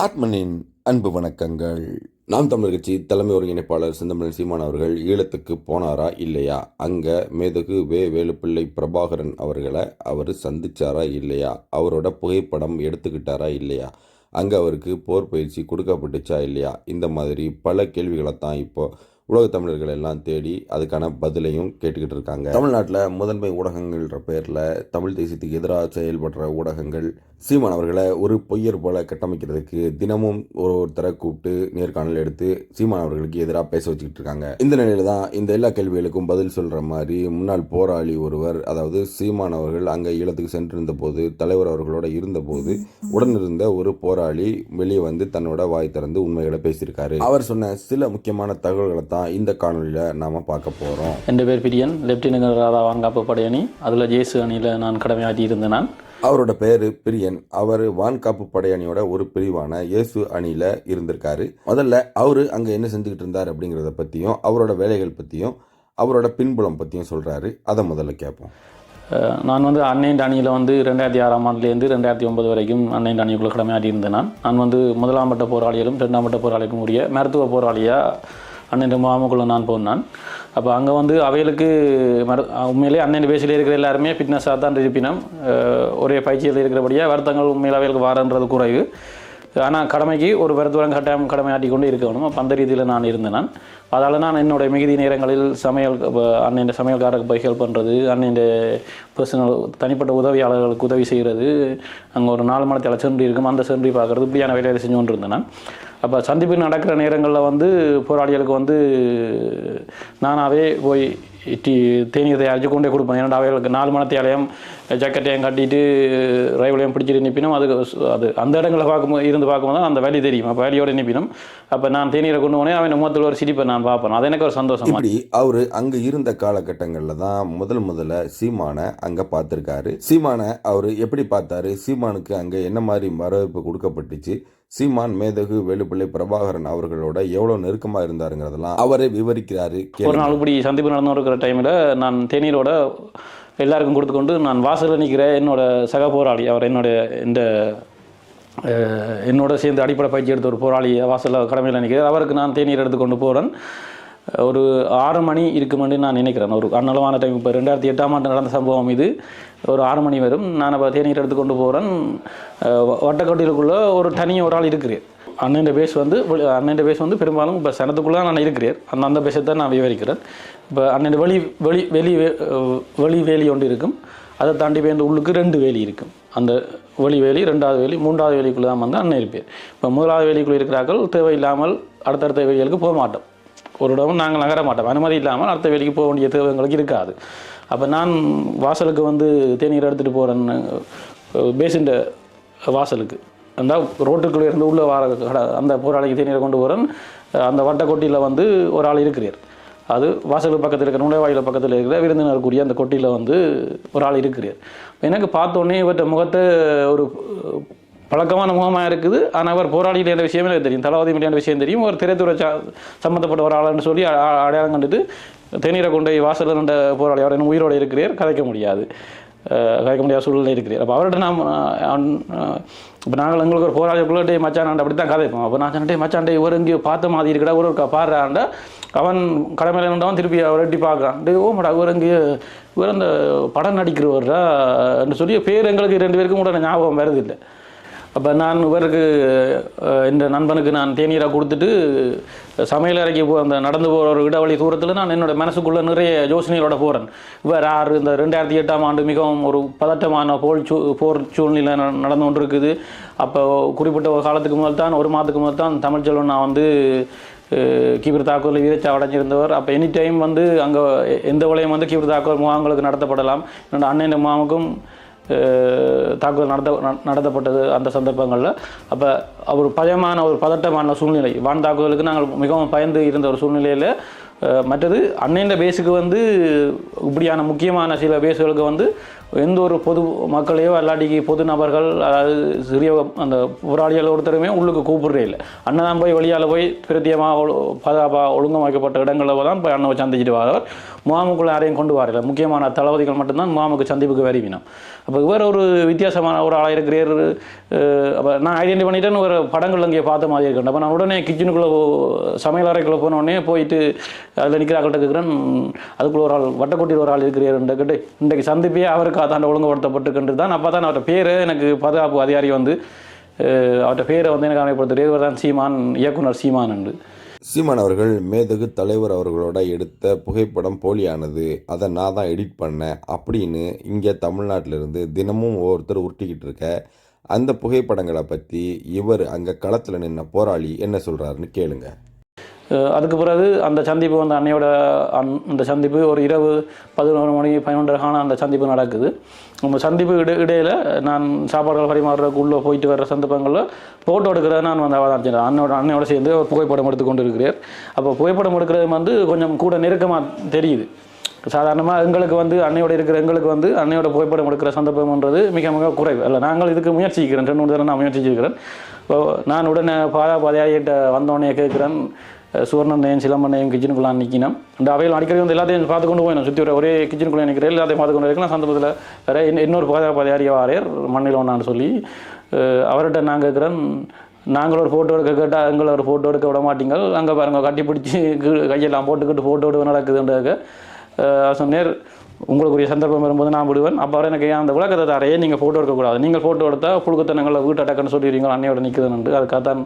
ஆத்மனின் அன்பு வணக்கங்கள். நாம் தமிழர் கட்சி தலைமை ஒருங்கிணைப்பாளர் செந்தமிழன் சீமான் அவர்கள் ஈழத்துக்கு போனாரா இல்லையா? அங்க மேதகு வே வேலுப்பிள்ளை பிரபாகரன் அவர்களை அவர் சந்திச்சாரா இல்லையா? அவரோட புகைப்படம் எடுத்துக்கிட்டாரா இல்லையா? அங்கே அவருக்கு போர் பயிற்சி கொடுக்கப்பட்டுச்சா இல்லையா? இந்த மாதிரி பல கேள்விகளை தான் இப்போ உலக தமிழர்கள் எல்லாம் தேடி அதுக்கான பதிலையும் கேட்டுக்கிட்டு இருக்காங்க. தமிழ்நாட்டில் முதன்மை ஊடகங்கள்ன்ற பேரில் தமிழ் தேசியத்துக்கு எதிராக செயல்படுற ஊடகங்கள் சீமான் அவர்களை ஒரு பொய்யர் போல கட்டமைக்கிறதுக்கு தினமும் ஒரு ஒருத்தரை கூப்பிட்டு நேர்காணல் எடுத்து சீமான் அவர்களுக்கு எதிராக பேச வச்சுக்கிட்டு இருக்காங்க. இந்த நிலையில தான் இந்த எல்லா கேள்விகளுக்கும் பதில் சொல்கிற மாதிரி முன்னாள் போராளி ஒருவர் அதாவது சீமான் அவர்கள் அங்கே ஈழத்துக்கு சென்றிருந்த போது தலைவர் அவர்களோட இருந்தபோது உடனிருந்த ஒரு போராளி வெளியே வந்து தன்னோட வாய் திறந்து உண்மைகளை பேசியிருக்காரு. அவர் சொன்ன சில முக்கியமான தகவல்களை தான் இந்த காணொலியில் நாம் பார்க்க போகிறோம் என் பேர் பிரியன் லெப்டினன்ட் ராதா வாங்காப்பு படையணி அதில் ஜேசு அணியில் நான் கடமையாற்றி இருந்தேன் நான். அவரோட பேர் பிரியன். அவர் வான்காப்பு படையணியோட ஒரு பிரிவான இயேசு அணியில் இருந்திருக்காரு. முதல்ல அவர் அங்கே என்ன செஞ்சுக்கிட்டு இருந்தார் அப்படிங்கிறத பற்றியும் அவரோட வேலைகள் பற்றியும் அவரோட பின்புலம் பற்றியும் சொல்கிறாரு அதை முதல்ல கேட்போம் நான் வந்து அன்னையின் அணியில் வந்து ரெண்டாயிரத்தி ஆறாம் ஆண்டுலேருந்து ரெண்டாயிரத்தி ஒன்பது வரைக்கும் அன்னையின் அணிக்குள்ள கடமையாடி இருந்தேன் நான். நான் வந்து முதலாம் பட்ட போராளிகளும் ரெண்டாம் பட்ட போராளிகளுக்கும் உரிய மருத்துவ போராளியாக அண்ணன் முகாமுக்குள்ளே நான் போனான் அப்போ அங்கே வந்து அவைகளுக்கு மரு உண்மையிலே அண்ணன் பேசியில் இருக்கிற எல்லாருமே ஃபிட்னஸாக தான் இருப்பினும். ஒரே பயிற்சியில் இருக்கிறபடியாக வருத்தங்கள் உண்மையில் அவைகளுக்கு வாரன்றது குறைவு. ஆனால் கடமைக்கு ஒரு வருத்தம் கட்டாயம் கடமையாட்டி கொண்டு இருக்கணும் அப்போ அந்த ரீதியில் நான் இருந்தேன் நான். அதால் நான் என்னுடைய மிகுதி நேரங்களில் சமையல் அண்ணன் சமையல்காரருக்கு போய் ஹெல்ப் பண்ணுறது அண்ணன் பர்சனல் தனிப்பட்ட உதவியாளர்களுக்கு உதவி செய்கிறது அங்கே ஒரு நாலு மணி சென்று இருக்கும். அந்த சென்று பார்க்குறது இப்படியான வேலையை செஞ்சு கொண்டு இருந்தேன் நான். அப்போ சந்திப்பு நடக்கிற நேரங்களில் வந்து போராளிகளுக்கு வந்து நானாகவே போய் டீ தேநீர் தயாரித்து கொண்டே கொடுப்பேன். ஏன்னா அவைகளுக்கு நாலு மணத்தையாலையும் ஜக்கெட்டையும் கட்டிட்டு ரயிலையும் பிடிச்சிட்டு நிற்பினும் அது அது அந்த இடங்களில் பார்க்கும்போது இருந்து பார்க்கும்போது தான் அந்த வலி தெரியும். அப்போ வேலையோடு நிற்பினும் அப்போ நான் தேநீரை கொண்டு போனேன் அவன் முகத்தில் ஒரு சிரிப்பை நான் பார்ப்பேன். அது எனக்கு ஒரு சந்தோஷம் இப்படி அவர் அங்கே இருந்த காலகட்டங்களில் தான் முதல் முதல்ல சீமானை அங்கே பார்த்துருக்காரு. சீமானை அவர் எப்படி பார்த்தாரு? சீமானுக்கு அங்கே என்ன மாதிரி வரவேற்பு கொடுக்கப்பட்டுச்சு? சீமான் மேதகு வேலுப்பிள்ளை பிரபாகரன் அவர்களோட எவ்வளவு நெருக்கமா இருந்தாருங்கிறதெல்லாம் அவரே விவரிக்கிறாரு ஒரு நாள் இப்படி சந்திப்பு நடந்து இருக்கிற டைமில் நான் தேநீரோட எல்லாருக்கும் கொடுத்து கொண்டு நான் வாசலில் நிற்கிற என்னோட சக போராளி அவர் என்னோட இந்த என்னோட சேர்ந்து அடிப்படை பயிற்சி எடுத்த ஒரு போராளி வாசலில் கடமையில் நிற்கிறார் அவருக்கு நான் தேநீர் எடுத்து கொண்டு போகிறேன் ஒரு ஆறு மணி இருக்குமென்று நான் நினைக்கிறேன். ஒரு அன்னளவான டைம் இப்போ ரெண்டாயிரத்தி எட்டாம் ஆண்டு நடந்த சம்பவம் இது. ஒரு ஆறு மணி வரும். நான் அப்போ தேநீர் எடுத்து கொண்டு போகிறேன் வட்டக்கோட்டையிலுக்குள்ளே ஒரு தனி ஒரு ஆள் இருக்கிறேன் அண்ணன் பேஸ் வந்து அண்ணன் பேஸ் வந்து பெரும்பாலும் இப்போ சனத்துக்குள்ளே நான் இருக்கிறேன். அந்த அந்த பேஸை தான் நான் விவரிக்கிறேன். இப்போ அண்ணன் வெளி வெளி வெளி வெளி வேலி ஒன்று இருக்கும். அதை தாண்டி போய் இந்த உள்ளுக்கு ரெண்டு வேலி இருக்கும். அந்த வெளி வேலி ரெண்டாவது வேலி மூன்றாவது வேலிக்குள்ளே தான் வந்து அண்ணன் இருப்பேன் இப்போ முதலாவது வேலிக்குள்ளே இருக்கிறார்கள். தேவையில்லாமல் அடுத்தடுத்த வேலிகளுக்கு போக மாட்டோம். ஒரு இடமும் நாங்கள் நகர மாட்டோம். அனுமதி இல்லாமல் அடுத்த வேலைக்கு போக வேண்டிய தேவை எங்களுக்கு இருக்காது. அப்போ நான் வாசலுக்கு வந்து தேநீர் எடுத்துகிட்டு போகிறேன்னு பேசின்ற வாசலுக்கு. அந்த ரோட்டுக்குள்ளே இருந்து உள்ளே வர அந்த போராளிக்கு தேநீரை கொண்டு போகிறேன் அந்த வட்டக்கொட்டியில் வந்து ஒரு ஆள் இருக்கிறார். அது வாசலுக்கு பக்கத்தில் இருக்கிற நுழைவாயில் பக்கத்தில் இருக்கிற விருந்தினருக்குரிய அந்த கொட்டியில் வந்து ஒரு ஆள் இருக்கிறார். எனக்கு பார்த்தோன்னே இவர்கிட்ட முகத்தை ஒரு பழக்கமான முகமாக இருக்குது. ஆனால் அவர் போராளியில் என்ற விஷயமே எனக்கு தெரியும். தளபதி என்ற விஷயம் தெரியும். ஒரு திரைத்துறை சம்மந்தப்பட்ட ஒரு ஆளுன்னு சொல்லி அடையாளம் கண்டுட்டு தேநீரை கொண்டு போய் என்ற போராளி அவர் என்ன உயிரோடு இருக்கிறார். கதைக்க முடியாது. கதைக்க முடியாத சூழ்நிலை இருக்கிறார். அப்போ அவர்கிட்ட நாம் இப்போ நாங்கள் எங்களுக்கு ஒரு போராளி டே மச்சான் அப்படி தான் கதைப்போம். அப்போ நான் சொன்னேன் மச்சாண்டே ஒரு இங்கே பார்த்த மாதிரி இருக்கடா ஒரு பாடுறாண்டா அவன் கடமையில் இருந்தவன் திருப்பி அவர் எட்டி பார்க்குறான். டே ஓமடா இவர் இங்கே இவர் அந்த படம் நடிக்கிறவர்டா என்று சொல்லி பேர் எங்களுக்கு ரெண்டு பேருக்கும் கூட ஞாபகம் வருது இல்லை அப்போ நான் இவருக்கு இந்த நண்பனுக்கு நான் தேநீரை கொடுத்துட்டு சமையல் அறைக்கு போ அந்த நடந்து போகிற ஒரு இடைவெளி தூரத்தில் நான் என்னோடய மனசுக்குள்ளே நிறைய யோசனைகளோட போகிறேன் இவர் ஆறு இந்த ரெண்டாயிரத்தி எட்டாம் ஆண்டு மிகவும் ஒரு பதட்டமான போல் சூ போர் சூழ்நிலை ந- நடந்து கொண்டு இருக்குது அப்போ குறிப்பிட்ட ஒரு காலத்துக்கு முதல் தான் ஒரு மாதத்துக்கு முதல் தான் தமிழ்ச்செல்வன் நான் வந்து கீபர் கீவிர தாக்குதலில் வீரச்சா அடைஞ்சிருந்தவர். அப்போ எனி டைம் வந்து அங்கே எந்த வளையம் வந்து கீபர் தாக்குதல் முகாம்களுக்கு நடத்தப்படலாம். என்னோட அண்ணன் முகாமுக்கும் தாக்குதல் நடத்த நடத்தப்பட்டது அந்த சந்தர்ப்பங்களில். அப்போ ஒரு பயமான ஒரு பதட்டமான சூழ்நிலை வான் தாக்குதலுக்கு நாங்கள் மிகவும் பயந்து இருந்த ஒரு சூழ்நிலையில் மற்றது அன்னைந்த பேஸுக்கு வந்து இப்படியான முக்கியமான சில பேஸுகளுக்கு வந்து எந்த ஒரு பொது மக்களையோ அல்லாட்டிக்கு பொது நபர்கள் அதாவது சிறிய அந்த போராளிகள் ஒருத்தருமே உள்ளுக்கு கூப்பிடுறே இல்லை. அண்ணன் தான் போய் வெளியால் போய் பிரத்தியமாக பாதுகாப்பாக ஒழுங்கமைக்கப்பட்ட இடங்களில் தான் போய் அண்ணன் சந்திச்சுட்டு வரவர் முகாமுக்குள்ள யாரையும் கொண்டு வரல. முக்கியமான தளபதிகள் மட்டும்தான் முகாமுக்கு சந்திப்புக்கு வரிவினம். அப்போ இவர் ஒரு வித்தியாசமான ஒரு ஆளாக இருக்கிறார். அப்போ நான் ஐடென்டி பண்ணிட்டேன்னு ஒரு படங்கள் அங்கே பார்த்த மாதிரி இருக்கேன் அப்போ நான் உடனே கிச்சனுக்குள்ளே சமையல் அறைக்குள்ளே போனோடனே போயிட்டு அதில் நிற்கிற கேட்குறேன் அதுக்குள்ள ஒரு ஆள் வட்டக்கோட்டியில் ஒரு ஆள் இருக்கிறார். கேட்டு இன்றைக்கு சந்திப்பே அவருக்கு அதாண்ட ஒழுங்குபடுத்தப்பட்டுக்கின்றது தான். அப்போ தான் அவர்கிட்ட பேர் எனக்கு பாதுகாப்பு அதிகாரி வந்து அவர்கிட்ட பேரை வந்து எனக்கு அமைப்படுத்துறது இவர் தான் சீமான் இயக்குனர் சீமான் என்று. சீமான் அவர்கள் மேதகு தலைவர் அவர்களோட எடுத்த புகைப்படம் போலியானது. அதை நான் தான் எடிட் பண்ணேன் அப்படின்னு இங்கே தமிழ்நாட்டில் இருந்து தினமும் ஒவ்வொருத்தர் உருட்டிக்கிட்டு இருக்க அந்த புகைப்படங்களை பற்றி இவர் அங்கே களத்தில் நின்ன போராளி என்ன சொல்கிறாருன்னு கேளுங்கள் அதுக்கு பிறகு அந்த சந்திப்பு வந்து அன்னையோட அந் அந்த சந்திப்பு ஒரு இரவு பதினோரு மணி பதினொன்றரை அந்த சந்திப்பு நடக்குது. அந்த சந்திப்பு இட இடையில் நான் சாப்பாடுகள் பரிமாறுறதுக்கு உள்ளே போயிட்டு வர்ற சந்தர்ப்பங்களில் ஃபோட்டோ எடுக்கிறத நான் வந்து அவதானிச்சேன் அண்ணோட அன்னையோட சேர்ந்து ஒரு புகைப்படம் எடுத்து கொண்டு இருக்கிறார் அப்போ புகைப்படம் எடுக்கிறது வந்து கொஞ்சம் கூட நெருக்கமாக தெரியுது. சாதாரணமாக எங்களுக்கு வந்து அன்னையோட இருக்கிற எங்களுக்கு வந்து அன்னையோட புகைப்படம் எடுக்கிற சந்தர்ப்பம்ன்றது மிக மிக குறைவு. இல்லை நாங்கள் இதுக்கு முயற்சிக்கிறேன் ரெண்டு மூணு தடவை நான் முயற்சிச்சிருக்கிறேன் இப்போ நான் உடனே பாதா பாதையாக வந்தோடனே கேட்குறேன். சுவர்ணனையும் சிலம்பனையும் கிச்சனுக்குள்ளே நிற்கினோம் அந்த அவையில் அடிக்கடி வந்து எல்லாத்தையும் பார்த்து கொண்டு போயிடும் சுற்றி வர ஒரே கிச்சனுக்குள்ளே நிற்கிறேன் எல்லாத்தையும் பார்த்து கொண்டு இருக்கலாம் சந்தர்ப்பத்தில் வேறு இன்னொரு பாதா பாதையாரிய வாரியர் மண்ணில் ஒன்றான்னு சொல்லி அவர்கிட்ட நான் கேட்குறேன் நாங்கள் ஒரு ஃபோட்டோ எடுக்க கேட்டால் எங்களை ஒரு ஃபோட்டோ எடுக்க விட மாட்டீங்க அங்கே பாருங்க கட்டி பிடிச்சி கையெல்லாம் போட்டுக்கிட்டு ஃபோட்டோ எடுக்க நடக்குதுன்றாக்க சொன்னேர் உங்களுக்குரிய சந்தர்ப்பம் வரும்போது நான் விடுவேன். அப்போ எனக்கு அந்த விளக்கத்தை தாரையே நீங்கள் ஃபோட்டோ எடுக்கக்கூடாது. நீங்கள் ஃபோட்டோ எடுத்தால் புழுக்கத்தனங்களை வீட்டு அடக்கன்னு சொல்லிடுறீங்க அன்னையோட நிற்குதுன்னு அதுக்காக தான்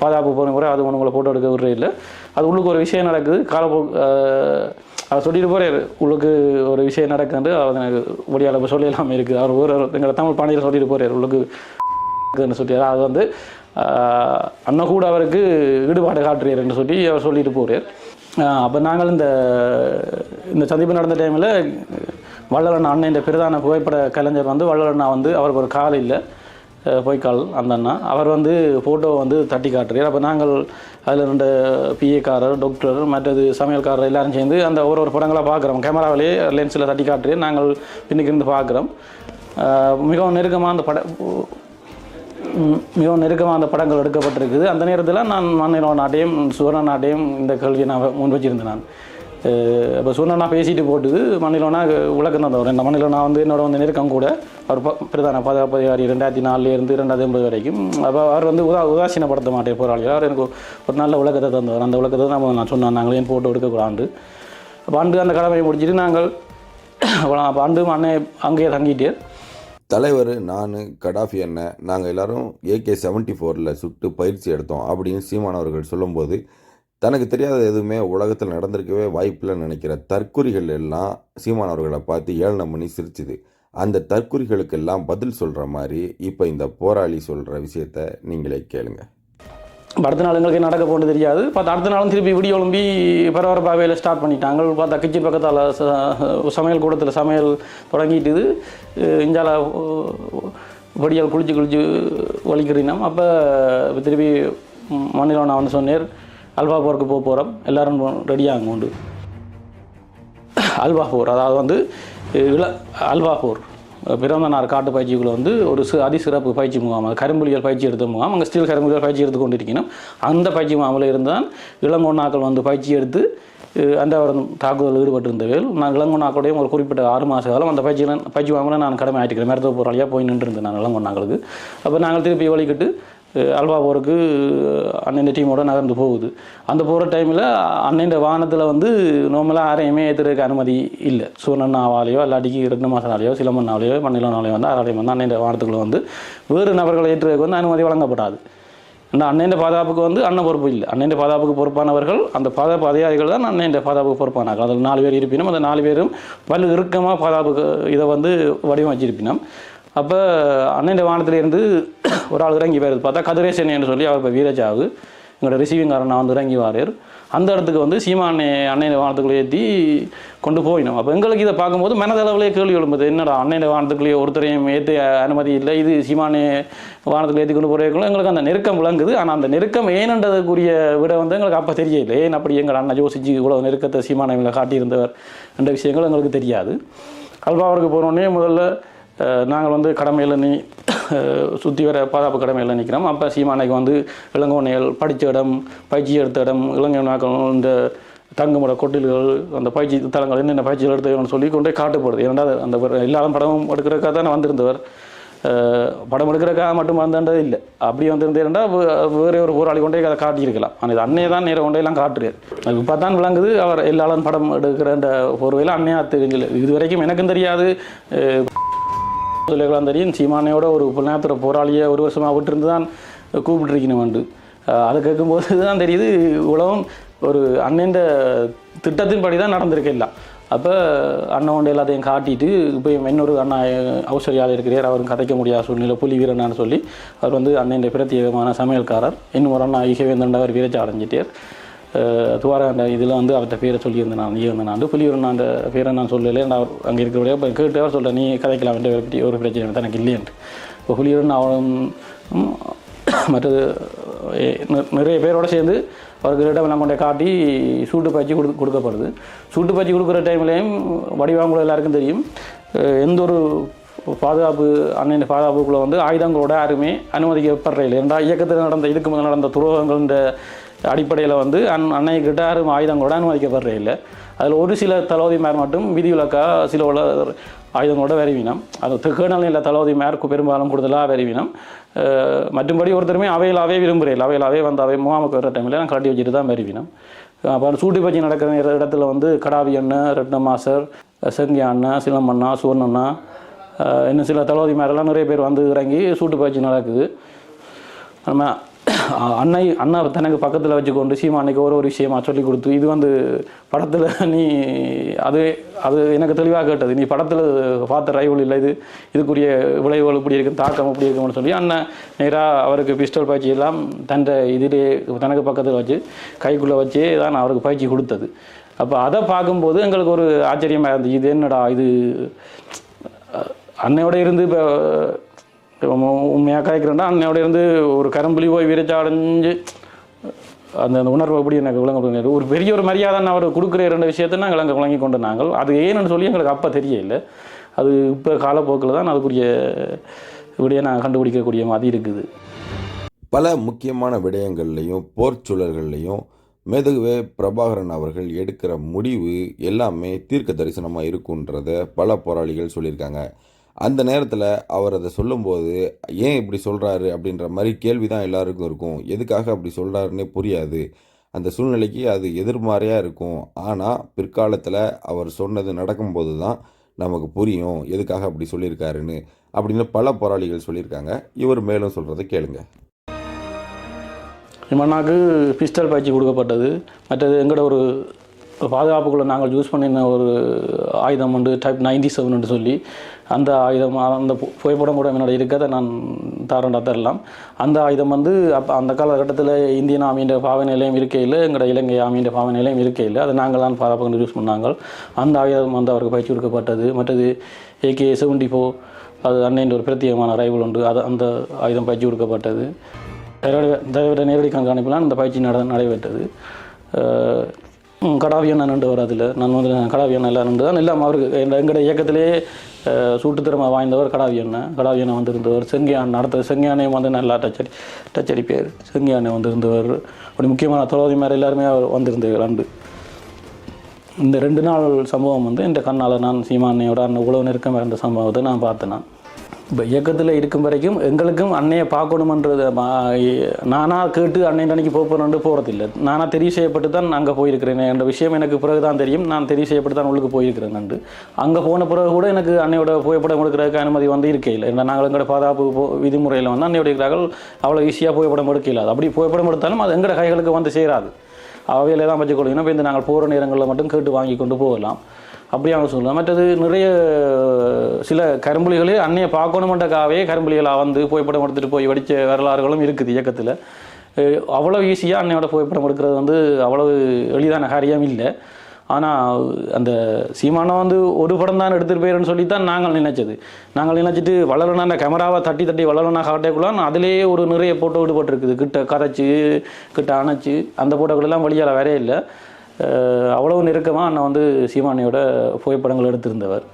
பாதுகாப்பு போன முறை அது உங்களை ஃபோட்டோ எடுக்க விடுறே இல்லை. அது உள்ளுக்கு ஒரு விஷயம் நடக்குது. காலப்போ அவர் சொல்லிட்டு போகிறார் உள்ளுக்கு ஒரு விஷயம் நடக்குது அவர் எனக்கு ஒடியால் இப்போ சொல்லலாமே இருக்குது. அவர் ஒரு எங்களை தமிழ் பாண்டியில் சொல்லிட்டு போகிறார் உள்ளுக்கு இருக்குன்னு சொல்லி அது வந்து அண்ணன் கூட அவருக்கு ஈடுபாடு காட்டுறாருன்னு சொல்லி அவர் சொல்லிட்டு போகிறார் அப்போ நாங்கள் இந்த இந்த சந்திப்பு நடந்த டைமில் வள்ளலண்ணா அண்ணன் இந்த பிரதான புகைப்பட கலைஞர் வந்து வள்ளலண்ணா வந்து அவருக்கு ஒரு கால் இல்லை. பொய்க்கால் அந்த அண்ணா. அவர் வந்து ஃபோட்டோவை வந்து தட்டி காட்டுறார். அப்போ நாங்கள் அதில் ரெண்டு பிஏக்காரர் டாக்டர் மற்றது சமையல்காரர் எல்லாரும் சேர்ந்து அந்த ஒரு ஒரு படங்களாக பார்க்குறோம் கேமராவிலே லென்ஸில் தட்டி காட்டுறேன். நாங்கள் பின்னுக்கு இருந்து பார்க்குறோம் மிகவும் நெருக்கமாக அந்த பட மிகவும் நெருக்கமாக அந்த படங்கள் எடுக்கப்பட்டிருக்குது. அந்த நேரத்தில் நான் மண்ணிலோ நாட்டையும் சுவர்ண நாட்டையும் இந்த கல்வியை நான் முன் வச்சிருந்தேன் நான். இப்போ சுவர்ணனா பேசிட்டு போட்டுது மண்ணிலோனா விளக்கம் தந்தவர் இந்த மன்னிலோனா வந்து என்னோட வந்து நெருக்கம் கூட. அவர் பிரதான பாதுகாப்பு அதிகாரி ரெண்டாயிரத்தி நாலுலேருந்து ரெண்டாயிரத்தி ஒன்பது வரைக்கும். அப்போ அவர் வந்து உதா உதாசீனப்படுத்த மாட்டேன் போராளிகள். அவர் எனக்கு ஒரு நல்ல விளக்கத்தை தந்தவர். அந்த விளக்கத்தை தான் நான் சொன்னேன். நாங்களே போட்டோ எடுக்கக்கூடாது அப்போ ஆண்டு அந்த கடமையை முடிச்சிட்டு நாங்கள் அப்போ ஆண்டு அண்ணே அங்கேயே தங்கிட்டு தலைவர் நான் கடாஃபி என்ன நாங்கள் எல்லாரும் ஏகே செவன்ட்டி ஃபோரில் சுட்டு பயிற்சி எடுத்தோம் அப்படின்னு சீமான் அவர்கள் சொல்லும்போது தனக்கு தெரியாத எதுவுமே உலகத்தில் நடந்திருக்கவே வாய்ப்பில்லைன்னு நினைக்கிற தற்குறிகள் எல்லாம் சீமான் அவர்களை பார்த்து ஏளனம் பண்ணி சிரிச்சுது. அந்த தற்குறிகளுக்கெல்லாம் பதில் சொல்கிற மாதிரி இப்போ இந்த போராளி சொல்கிற விஷயத்த நீங்களே கேளுங்கள் அடுத்த நாள் எங்களுக்கு நடக்க போகிறது தெரியாது. பார்த்தா அடுத்த நாளும் திருப்பி விடிய ஒழும்பி பரபரப்பாவையில் ஸ்டார்ட் பண்ணிட்டாங்க. பார்த்தா கிச்சன் பக்கத்தால் சமையல் கூடத்தில் சமையல் தொடங்கிட்டுது. இஞ்சால வடியால் குளிச்சு குளிச்சு வலிக்கிறீனம். அப்போ திருப்பி மண்ணில் நான் வந்து சொன்னேன் அல்வா போருக்கு போக போகிறோம் எல்லாரும் அங்கே உண்டு. அல்வா போர் அதாவது வந்து இள அல்வா போர். பிறந்தனார் காட்டு பயிற்சிக்குள்ள வந்து ஒரு சி அதிசிறப்பு பயிற்சி முகாம் கரும்புலிகள் பயிற்சி எடுத்த முகாம் அங்கே ஸ்டில் கரும்புலிகள் பயிற்சி எடுத்து கொண்டிருக்கணும். அந்த பயிற்சி முகாமில் இருந்தால் இளங்கொண்ணாக்கள் வந்து பயிற்சி எடுத்து அந்த அண்டவரம் தாக்குதல் ஈடுபட்டிருந்தவர்கள் நான் இளங்கொண்ணாக்களுடையும் ஒரு குறிப்பிட்ட ஆறு மாத காலம் அந்த பயிற்சியில் பயிற்சி முகாமில் நான் கடமை ஆயிட்டுக்கிறேன் மருத்துவ போராளியாக போய் நின்றுருந்தேன் நான் இளங்கொண்ணாக்களுக்கு அப்போ நாங்கள் திருப்பி வழிக்கிட்டு அல்வா போருக்கு அண்ணன் டீமோட நகர்ந்து போகுது. அந்த போகிற டைமில் அண்ணன் வாகனத்தில் வந்து நார்மலாக யாரையுமே ஏற்றுறதுக்கு அனுமதி இல்லை. சூர்ணனாவாலேயோ இல்லாட்டிக்கு ரெண்டு மாதனாலேயோ சிலம்பண்ணாவிலையோ மண்ணிலனாலேயோ வந்து யாராலையும் வந்து அண்ணன் வாகனத்துக்குள்ளே வந்து வேறு நபர்களை ஏற்றுறதுக்கு வந்து அனுமதி வழங்கப்படாது. அந்த அண்ணன் பாதுகாப்புக்கு வந்து அண்ணன் பொறுப்பு இல்லை. அண்ணன் பாதுகாப்புக்கு பொறுப்பானவர்கள் அந்த பாதுகாப்பு அதிகாரிகள் தான் அண்ணன் பாதுகாப்புக்கு பொறுப்பானார்கள். அதில் நாலு பேர் இருப்பினும் அந்த நாலு பேரும் பல இறுக்கமாக பாதுகாப்புக்கு இதை வந்து வடிவமைச்சிருப்பினோம் அப்போ அண்ணன் வானத்துல இருந்து ஒரு ஆள் இறங்கி வருது பார்த்தா கதிரேசன் சொல்லி அவர் இப்போ வீரஜாவு. எங்களோட ரிசீவிங் காரன் வந்து இறங்கி வாரர். அந்த இடத்துக்கு வந்து சீமானே அன்னையின் வானத்துக்குள்ளே ஏற்றி கொண்டு போயினோம். அப்போ எங்களுக்கு இதை பார்க்கும்போது மனதளவிலே கேள்வி எழும்புது. என்னடா அன்னைய வானத்துக்குள்ளேயே ஒருத்தரையும் ஏற்ற அனுமதி இல்லை. இது சீமானே வானத்தில் ஏற்றி கொண்டு போகிறதுக்குள்ள எங்களுக்கு அந்த நெருக்கம் விளங்குது. ஆனால் அந்த நெருக்கம் ஏனன்றதுக்குரிய விட வந்து எங்களுக்கு அப்போ தெரியல ஏன் அப்படி எங்கள் அண்ணன் யோசிச்சு இவ்வளோ நெருக்கத்தை சீமானையில் காட்டியிருந்தவர் என்ற விஷயங்கள் எங்களுக்கு தெரியாது. கல்பாவருக்கு போனோடனே முதல்ல நாங்கள் வந்து கடமையில் நீ சுற்றி வர பாதுகாப்பு கடமையில் நிற்கிறோம் அப்போ சீமானைக்கு வந்து இளங்கோனைகள் படித்த இடம் பயிற்சி எடுத்த இடம் இளங்கோனாக்கள் இந்த தங்குமுட கொட்டில்கள் அந்த பயிற்சி தளங்கள் என்னென்ன பயிற்சிகள் எடுத்தவன்னு சொல்லி கொண்டே காட்டுப்படுது. ஏன்னா அந்த எல்லாரும் படமும் எடுக்கிறக்காக தானே வந்திருந்தவர். படம் எடுக்கிறக்காக மட்டும் வந்தது இல்லை. அப்படி வந்திருந்தேன்டா வேறு ஒரு போராளி கொண்டே அதை காட்டியிருக்கலாம். ஆனால் இது அன்னையே தான் நேரம் கொண்டே எல்லாம் காட்டுறாரு. இப்போ தான் விளங்குது. அவர் எல்லாரும் படம் எடுக்கிறன்ற போர்வையில் அன்னையாக தெரிஞ்சல இது வரைக்கும் எனக்கும் தெரியாது. சொல்லிக்கலாம் தெரியும் சீமானையோட ஒரு புலனாத்துற போராளியை ஒரு வருஷமாக விட்டுருந்து தான் கூப்பிட்டுருக்கணுமெண்டு அதை கேட்கும்போது தான் தெரியுது உலகம் ஒரு அண்ணன் திட்டத்தின்படி தான் நடந்திருக்கலாம் அப்போ அண்ணன் கொண்டு எல்லாத்தையும் காட்டிட்டு இப்போ இன்னொரு அண்ணா அவசரியால் இருக்கிறார் அவரும் கதைக்க முடியாத சூழ்நிலை புலி வீரனான்னு சொல்லி அவர் வந்து அண்ணன் பிரத்யேகமான சமையல்காரர் இன்னும் ஒரு அண்ணா ஈகவேந்தன் அவர் வீரச்சி அடைஞ்சிட்டார் துவாராண்ட இதில் வந்து அவர்கிட்ட பேரை சொல்லியிருந்தேன் நான் இருந்தேன் நான் புலியூரன் அந்த பேரை நான் சொல்லலை நான் அவர் அங்கே இருக்கிற இப்போ கேட்டு அவர் சொல்கிறேன் நீ கதைக்கலாம் என்ற பற்றி ஒரு பிரச்சனை எனக்கு இல்லையன்ட்டு இப்போ புலியூரன் அவன் மற்றது நிறைய பேரோடு சேர்ந்து அவருக்கு இடம் கொண்டே காட்டி சூட்டு பயிற்சி கொடு கொடுக்கப்படுது. சூட்டு பயிற்சி கொடுக்குற டைம்லேயும் வடிவாங்க எல்லாருக்கும் தெரியும். எந்த ஒரு பாதுகாப்பு அண்ணன் பாதுகாப்புக்குள்ளே வந்து ஆயுதங்களோட யாருமே அனுமதிக்கப்படுற இல்லை ஏன்டா இயக்கத்தில் நடந்த இதுக்கு முதல் நடந்த துரோகங்கள்ன்ற அடிப்படையில் வந்து அன் அன்னை கிட்டாரும் யாரும் கூட அனுமதிக்கப்படுறே இல்லை. அதில் ஒரு சில தளபதிமார் மட்டும் விதிவிலக்காக சில உள்ள ஆயுதங்களோட விரைவினம் அது திருக்கணல் இல்லை தளபதிமாருக்கு பெரும்பாலும் கூடுதலாக விரைவினம் மற்றும்படி ஒருத்தருமே அவையிலாவே விரும்புகிறேன் அவையிலாவே வந்து அவை முகாமுக்கு வர டைமில் நான் கட்டி வச்சுட்டு தான் விரைவினம் அப்புறம் சூட்டி பயிற்சி நடக்கிற இடத்துல வந்து கடாவி அண்ணன் ரத்ன மாஸ்டர் செங்கி அண்ணன் சிலம்பண்ணா சுவர்ணண்ணா இன்னும் சில தளபதி மேரெல்லாம் நிறைய பேர் வந்து இறங்கி சூட்டு பயிற்சி நடக்குது. நம்ம அஹ் அன்னை அண்ணா தனக்கு பக்கத்தில் வச்சுக்கொண்டு சீமா அன்னைக்கு ஒரு ஒரு விஷயமா சொல்லி கொடுத்து இது வந்து படத்தில் நீ அது அது எனக்கு தெளிவாக கேட்டது. நீ படத்தில் பார்த்த ரைவல் இல்லை இது இதுக்குரிய விளைவுகள் இப்படி இருக்கும் தாக்கம் இப்படி இருக்கும்னு சொல்லி அண்ணன் நேராக அவருக்கு பிஸ்டல் பயிற்சி எல்லாம் தன் இதிலே தனக்கு பக்கத்தில் வச்சு கைக்குள்ளே வச்சே தான் அவருக்கு பயிற்சி கொடுத்தது. அப்போ அதை பார்க்கும்போது எங்களுக்கு ஒரு ஆச்சரியமாக இருந்துச்சு இது என்னடா இது அன்னையோட இருந்து இப்போ உண்மையாக காய்க்கிறேன்னா அன்னையோட இருந்து ஒரு கரும்புலி போய் விரைச்சடைஞ்சு அந்த அந்த உணர்வு எப்படி எனக்கு விளங்க ஒரு பெரிய ஒரு மரியாதை அவர் கொடுக்குற ரெண்டு விஷயத்தை நாங்கள் அங்கே விளங்கி கொண்டு நாங்கள். அது ஏன்னு சொல்லி எங்களுக்கு அப்போ தெரியல. அது இப்போ காலப்போக்கில் தான் அதுக்குரிய இப்படியே நாங்கள் கண்டுபிடிக்கக்கூடிய மாதிரி இருக்குது. பல முக்கியமான விடயங்கள்லையும் போர் சூழல்கள்லையும் பிரபாகரன் அவர்கள் எடுக்கிற முடிவு எல்லாமே தீர்க்க தரிசனமாக இருக்குன்றத பல போராளிகள் சொல்லியிருக்காங்க. அந்த நேரத்தில் அவர் அதை சொல்லும்போது ஏன் இப்படி சொல்கிறாரு அப்படின்ற மாதிரி கேள்வி தான் எல்லாருக்கும் இருக்கும். எதுக்காக அப்படி சொல்கிறாருன்னே புரியாது. அந்த சூழ்நிலைக்கு அது எதிர்மாறையாக இருக்கும். ஆனால் பிற்காலத்தில் அவர் சொன்னது நடக்கும்போது தான் நமக்கு புரியும். எதுக்காக அப்படி சொல்லியிருக்காருன்னு அப்படின்னு பல போராளிகள் சொல்லியிருக்காங்க. இவர் மேலும் சொல்கிறத கேளுங்க. இம்மண்ணாக்கு பிஸ்டல் பயிற்சி கொடுக்கப்பட்டது. மற்றது எங்களோட ஒரு பாதுகாப்புக்குள்ளே நாங்கள் யூஸ் பண்ணின ஒரு ஆயுதம் உண்டு டைப் நைன்டி செவன் சொல்லி. அந்த ஆயுதம் அந்த பு- புகைப்படம் கூட என்னோட இருக்கதை நான் தாரண்டா தரலாம். அந்த ஆயுதம் வந்து அப்போ அந்த காலகட்டத்தில் இந்தியன் ஆமியின் பாவை நிலையம் இருக்கையில் எங்களோட இலங்கை ஆமியின் பாவை நிலையம் இருக்கையில் அதை நாங்கள் தான் பாதுகாப்பு யூஸ் பண்ணாங்க. அந்த ஆயுதம் வந்து அவருக்கு பயிற்சி கொடுக்கப்பட்டது. மற்றது ஏகே செவன்டி ஃபோர் அது அன்னைன்ற ஒரு பிரத்யேகமான ரைவல் உண்டு. அது அந்த ஆயுதம் பயிற்சி கொடுக்கப்பட்டது. தவிர நேரடி கண்காணிப்புலாம் இந்த பயிற்சி நட நடைபெற்றது. கடாவியான நண்டு வரும் அதில். நான் வந்து கடாவியான எல்லாம் நின்று தான் எல்லாம் அவருக்கு எங்க- எங்களோட இயக்கத்திலே சூட்டுத்திறமை வாய்ந்தவர் கடாவியண்ணன் அண்ணன் வந்திருந்தவர் செங்கியான் அண்ணன் அடுத்தது வந்து நல்லா டச் அடி டச் அடிப்பார் வந்திருந்தவர். அப்படி முக்கியமான தளபதி மேலே எல்லாருமே அவர் வந்திருந்தவர் அண்டு இந்த ரெண்டு நாள் சம்பவம் வந்து இந்த கண்ணால் நான் சீமானையோட அண்ணன் உழவு நெருக்கமாக இருந்த சம்பவத்தை நான் பார்த்தேன் நான். இப்போ இயக்கத்தில் இருக்கும் வரைக்கும் எங்களுக்கும் அன்னையை பார்க்கணுமன்றது நானாக கேட்டு அன்னை அன்னைக்கு போகிறேன்னு போகிறதில்ல நானாக தெரிவு செய்யப்பட்டு தான் அங்கே போயிருக்கிறேன் என்ற விஷயம் எனக்கு பிறகு தான் தெரியும். நான் தெரிவு செய்யப்பட்டு தான் உள்ளுக்கு போயிருக்கிறேன் அங்கே போன பிறகு கூட எனக்கு அன்னையோட புகைப்படம் எடுக்கிறதுக்கு அனுமதி வந்து இருக்கையில் ஏன்னா நாங்கள் எங்களோட பாதுகாப்பு போ- விதிமுறையில் வந்து அன்னையோட இருக்கிறார்கள் அவ்வளோ ஈஸியாக புகைப்படம் எடுக்கல அப்படி புகைப்படம் எடுத்தாலும் அது எங்களோட கைகளுக்கு வந்து சேராது. அவையில் தான் வச்சு இப்போ இந்த நாங்கள் போகிற நேரங்களில் மட்டும் கேட்டு வாங்கி கொண்டு போகலாம். அப்படியாக சொல்லலாம். மற்றது நிறைய சில கரும்புலிகளே அன்னையை பார்க்கணுமன்றக்காகவே கரும்புலிகளாக வந்து புகைப்படம் எடுத்துகிட்டு போய் வடித்த வரலாறுகளும் இருக்குது இயக்கத்தில். அவ்வளோ ஈஸியாக அன்னையோட புகைப்படம் எடுக்கிறது வந்து அவ்வளவு எளிதான காரியம் இல்லை. ஆனால் அந்த சீமானம் வந்து ஒரு படம் தான் எடுத்துகிட்டு போயிருன்னு சொல்லி தான் நாங்கள் நினைச்சது. நாங்கள் நினைச்சிட்டு வளரணும் அந்த கேமராவை தட்டி தட்டி வளரணும் காட்டைக்குள்ள அதிலேயே ஒரு நிறைய போட்டோ ஈடுபட்டிருக்குது கிட்ட கரைச்சி கிட்ட அணைச்சி அந்த போட்டோக்களெல்லாம் வழியால் வேறே இல்லை. அவ்வளவு நெருக்கமாக அண்ணன் வந்து சீமானியோட புகைப்படங்கள் எடுத்திருந்தவர்.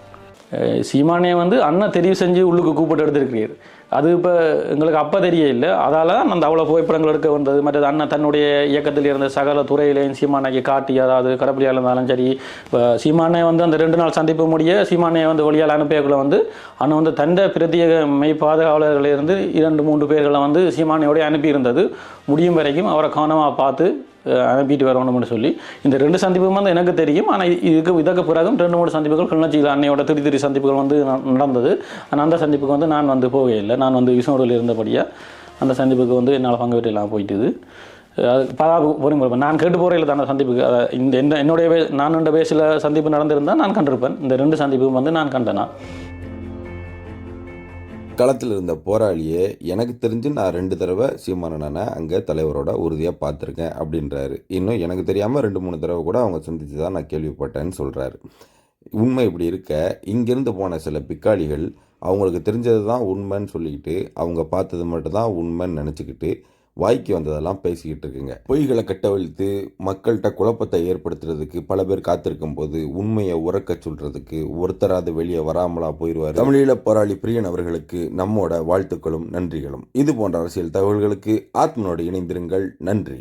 சீமானே வந்து அண்ணன் தெரிவு செஞ்சு உள்ளுக்கு கூப்பிட்டு எடுத்திருக்கிறார். அது இப்போ எங்களுக்கு அப்போ தெரிய இல்லை அதால் தான் அந்த அவ்வளோ புகைப்படங்கள் எடுக்க வந்தது. மற்றது அண்ணன் தன்னுடைய இயக்கத்தில் இருந்த சகல துறையிலையும் சீமானைக்கு காட்டி அதாவது கடப்பிடியாக இருந்தாலும் சரி இப்போ சீமானே வந்து அந்த ரெண்டு நாள் சந்திப்பு முடிய சீமானே வந்து வழியால் அனுப்பியக்குள்ள வந்து அண்ணன் வந்து தண்ட பிரத்யேக மெய் பாதுகாவலர்களிலிருந்து இரண்டு மூன்று பேர்களை வந்து சீமானையோடய அனுப்பியிருந்தது. முடியும் வரைக்கும் அவரை கவனமாக பார்த்து அனுப்பிட்டு வரணும்னு சொல்லி. இந்த ரெண்டு சந்திப்பும் வந்து எனக்கு தெரியும். ஆனால் இதுக்கு இதற்கு பிறகும் ரெண்டு மூணு சந்திப்புகள் கிளிநொச்சியில் அன்னையோட திரு திரு சந்திப்புகள் வந்து நடந்தது. ஆனால் அந்த சந்திப்புக்கு வந்து நான் வந்து போகவே இல்லை நான் வந்து விஷ்ணுவில் இருந்தபடியாக அந்த சந்திப்புக்கு வந்து என்னால் பங்கு பெற்றெல்லாம் போயிட்டுது. அது பதா பொறுங்க நான் கேட்டு போகிற இல்லை அந்த சந்திப்புக்கு அதை இந்த எந்த என்னுடைய வே நான் ரெண்டு வயசில் சந்திப்பு நடந்திருந்தால் நான் கண்டிருப்பேன். இந்த ரெண்டு சந்திப்பும் வந்து நான் கண்டேனா? களத்தில் இருந்த போராளியே எனக்கு தெரிஞ்சு நான் ரெண்டு தடவை சீமானனை அங்கே தலைவரோட உறுதியாக பார்த்துருக்கேன் அப்படின்றாரு. இன்னும் எனக்கு தெரியாமல் ரெண்டு மூணு தடவை கூட அவங்க சந்தித்து தான் நான் கேள்விப்பட்டேன்னு சொல்கிறாரு உண்மை இப்படி இருக்க இங்கேருந்து போன சில பிக்காளிகள் அவங்களுக்கு தெரிஞ்சது தான் உண்மைன்னு சொல்லிக்கிட்டு அவங்க பார்த்தது மட்டும்தான் உண்மைன்னு நினச்சிக்கிட்டு வாய்க்கு வந்ததெல்லாம் பேசிக்கிட்டு இருக்குங்க. பொய்களை கட்டவிழ்த்து மக்கள்கிட்ட குழப்பத்தை ஏற்படுத்துறதுக்கு பல பேர் காத்திருக்கும் போது உண்மையை உறக்க சொல்றதுக்கு ஒருத்தராது வெளியே வராமலா போயிடுவார் தமிழீழ போராளி பிரியன் அவர்களுக்கு நம்மோட வாழ்த்துக்களும் நன்றிகளும். இது போன்ற அரசியல் தகவல்களுக்கு ஆத்மனோடு இணைந்திருங்கள். நன்றி.